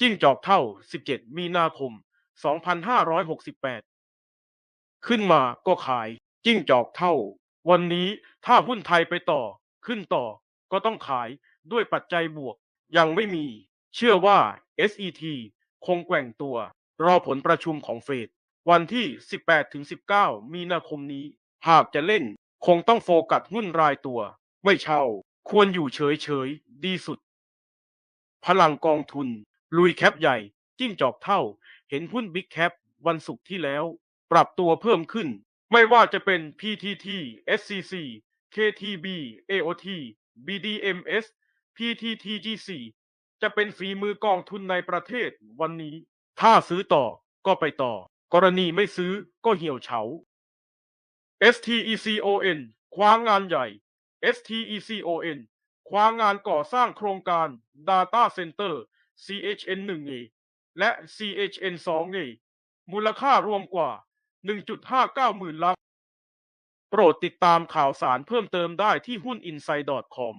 จิ้งจอกเท่า 17 มีนาคม 2568 ขึ้นมาก็ขาย จิ้งจอกเท่า วันนี้ถ้าหุ้นไทยไปต่อ ขึ้นต่อ ก็ต้องขายด้วยปัจจัยบวก ยังไม่มี เชื่อว่า SET คงแกว่งตัว รอผลประชุมของเฟด วันที่ 18-19 มีนาคมนี้ หากจะเล่น คงต้องโฟกัสหุ้นรายตัว ไม่เช่า ควรอยู่เฉยๆ ดีสุด พลังกองทุน ลุยแคปใหญ่ จิ้งจอกเท่า เห็นหุ้นบิ๊กแคปวันศุกร์ที่แล้ว ปรับตัวเพิ่มขึ้น ไม่ว่าจะเป็น PTT SCC KTB AOT BDMs PTTGC จะเป็นฝีมือกองทุนในประเทศวันนี้ ถ้าซื้อต่อก็ไปต่อ กรณีไม่ซื้อก็เหี่ยวเฉา STECON คว้างงานใหญ่ STECON คว้างานก่อสร้างโครงการ Data Center CHN 1A และ CHN 2A มูลค่ารวมกว่า 1.59 หมื่นล้านโปรดติดตามข่าวสารเพิ่มเติมได้ที่หุ้น inside.com